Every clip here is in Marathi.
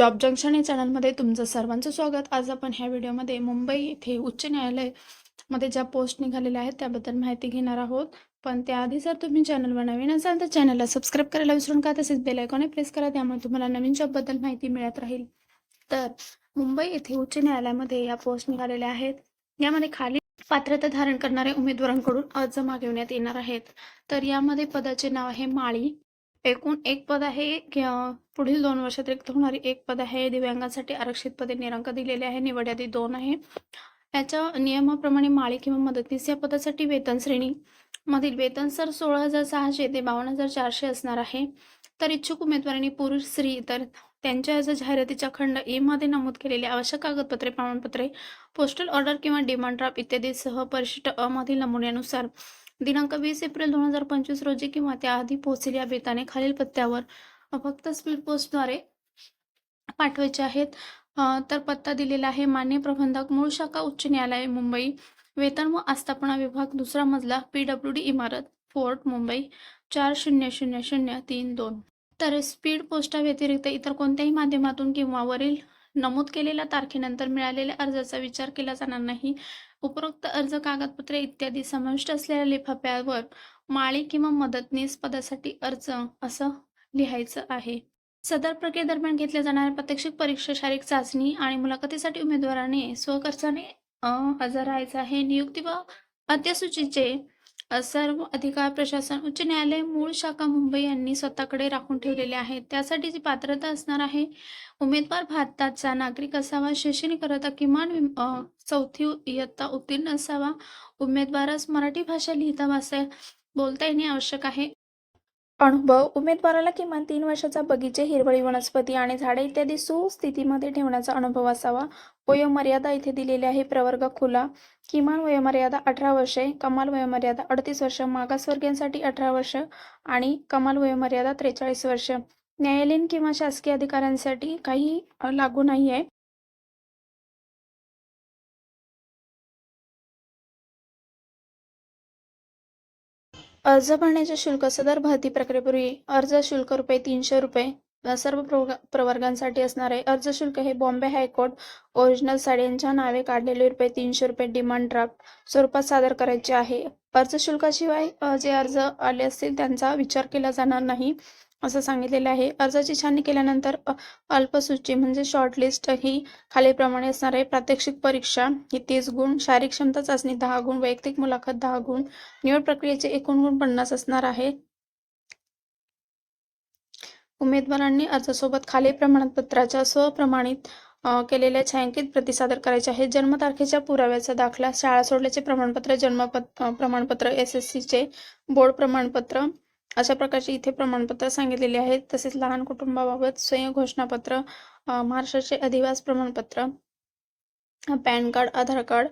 जॉब जंक्शन या चॅनलमध्ये तुमचं सर्वांचं स्वागत. आज आपण ह्या व्हिडिओमध्ये मुंबई येथे उच्च न्यायालयमध्ये ज्या पोस्ट निघालेल्या आहेत त्याबद्दल माहिती घेणार आहोत. पण त्याआधी जर तुम्ही चॅनलवर नवीन असाल तर चॅनलला सबस्क्राईब करायला विसरू नका तसेच बेल आयकॉनही प्रेस करा त्यामुळे तुम्हाला नवीन जॉबबद्दल माहिती मिळत राहील. तर मुंबई येथे उच्च न्यायालयामध्ये या पोस्ट निघालेल्या आहेत. यामध्ये खाली पात्रता धारण करणाऱ्या उमेदवारांकडून अर्ज मागविण्यात येणार आहेत. तर यामध्ये पदाचे नाव आहे माळी एकूण एक पद आहे पुढील दोन वर्षात रिक्त होणारी एक पद आहे दिव्यांगांसाठी आरक्षित पदे निरंक दिलेले आहे निवड यादी दोन आहे. याच्या नियमाप्रमाणे माळी किंवा मदतनीस या पदासाठी वेतन श्रेणी मधील वेतन सर सोळा हजार सहाशे ते बावन्न हजार चारशे असणार आहे. तर इच्छुक उमेदवारांनी पुरुष स्त्री इतर त्यांच्या अर्ज जाहिरातीच्या खंड ए मध्ये नमूद केलेली आवश्यक कागदपत्रे प्रमाणपत्रे पोस्टल ऑर्डर किंवा डिमांड ड्राफ्ट इत्यादीसह परिशिष्ट अ मधील नमुन्यानुसार दिनांक वीस एप्रिल दोन हजार पंचवीस रोजी किंवा त्याआधी पोहोचेल या बेताने खालील पत्त्यावर फक्त स्पीड पोस्टद्वारे पाठवायचे आहेत. तर पत्ता दिलेला आहे मान्य प्रबंधक मूळ शाखा उच्च न्यायालय मुंबई वेतन व आस्थापना विभाग दुसरा मजला पी डब्ल्यू डी इमारत फोर्ट मुंबई चार शून्य शून्य शून्य तीन दोन. तर स्पीड पोस्टा व्यतिरिक्त इतर कोणत्याही माध्यमातून किंवा वरील नमूद केलेल्या तारखेनंतर मिळालेल्या अर्जाचा विचार केला जाणार नाही. उपरोक्त अर्ज कागदपत्रे इत्यादी समाविष्ट असलेल्या लिफाफ्यावर माळी किंवा मदतनीस पदासाठी अर्ज असं लिहायचं आहे. सदर प्रक्रियेदरम्यान घेतल्या जाणाऱ्या प्रात्यक्षिक परीक्षा शारीरिक चाचणी आणि मुलाखतीसाठी उमेदवाराने स्वखर्चाने हजर राहायचं आहे. नियुक्ती व अत्यसूचीचे सर्व अधिकार प्रशासन उच्च न्यायालय मूळ शाखा मुंबई यांनी स्वतःकडे राखून ठेवलेले आहेत. त्यासाठी जी पात्रता असणार आहे उमेदवार भारताचा नागरिक असावा शैक्षणिक करता किमान चौथी इयत्ता उत्तीर्ण असावा उमेदवारास मराठी भाषा लिहिता वाचा बोलता येणे आवश्यक आहे. अनुभव. उमेदवाराला किमान तीन वर्षाचा बगीचे हिरवळी वनस्पती आणि झाडे इत्यादी सुस्थितीमध्ये ठेवण्याचा अनुभव असावा. वयोमर्यादा इथे दिलेली आहे. प्रवर्ग खुला. किमान वयोमर्यादा अठरा वर्षे कमाल वयोमर्यादा अडतीस वर्ष. मागासवर्गीयांसाठी अठरा वर्ष आणि कमाल वयोमर्यादा त्रेचाळीस वर्ष. न्यायालयीन किंवा शासकीय अधिकाऱ्यांसाठी काही लागू नाही आहे अर्ज भरण्याचे शुल्क सदर भरती प्रक्रियेपूर्वी अर्ज शुल्क रुपये तीनशे रुपये. सर्व प्रवर्गांसाठी असणार आहे अर्ज शुल्क हे बॉम्बे हायकोर्ट ओरिजिनल साड्यांच्या नावे काढलेले रुपये तीनशे रुपये डिमांड ड्राफ्ट स्वरूपात सादर करायचे आहे. अर्ज शुल्काशिवाय जे अर्ज आले असतील त्यांचा विचार केला जाणार नाही. असं सांगितलेलं आहे. अर्जाची छाननी केल्यानंतर अल्पसूची म्हणजे शॉर्टलिस्ट ही खालीलप्रमाणे असणार आहे. प्रात्यक्षिक परीक्षा ही तीस गुण शारीरिक क्षमता चाचणी दहा गुण वैयक्तिक मुलाखत दहा गुण निवड प्रक्रियेचे एकूण गुण पन्नास असणार आहे. उमेदवारांनी अर्जासोबत खालील प्रमाणपत्राच्या स्वप्रमाणित केलेल्या छायांकित प्रती सादर करायचे आहेत. जन्मतारखेच्या पुराव्याचा दाखला शाळा सोडल्याचे प्रमाणपत्र जन्म प्रमाणपत्र एस एस सीचे बोर्ड प्रमाणपत्र अशा प्रकारचे इथे प्रमाणपत्र सांगितलेले आहेत. तसेच लहान कुटुंबाबाबत स्वयं घोषणापत्र महाराष्ट्राचे अधिवास प्रमाणपत्र पॅन कार्ड आधार कार्ड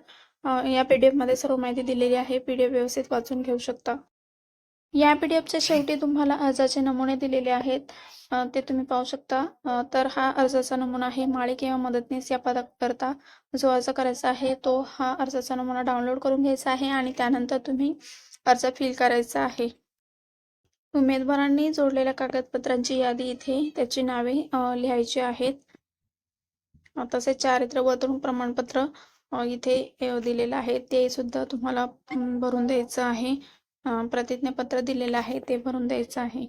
या पी डी एफमध्ये सर्व माहिती दिलेली आहे. पी डी एफ व्यवस्थित वाचून घेऊ शकता. या पी डी एफच्या शेवटी तुम्हाला अर्जाचे नमुने दिलेले आहेत. ते तुम्ही पाहू शकता. तर हा अर्जाचा नमुना आहे माळी किंवा मदतनीस या पदाकरता. जो अर्ज करायचा आहे तो हा अर्जाचा नमुना डाउनलोड करून घ्यायचा आहे आणि त्यानंतर तुम्ही अर्ज फिल करायचा आहे. उमेदवारांनी जोडलेल्या कागदपत्रांची यादी इथे त्याची नावे अ, लिहायची आहेत. तसेच चारित्र्य वर्तणूक प्रमाणपत्र इथे दिलेलं आहे. ते सुद्धा तुम्हाला भरून द्यायचं आहे. प्रतिज्ञापत्र दिलेलं आहे. ते भरून द्यायचं आहे.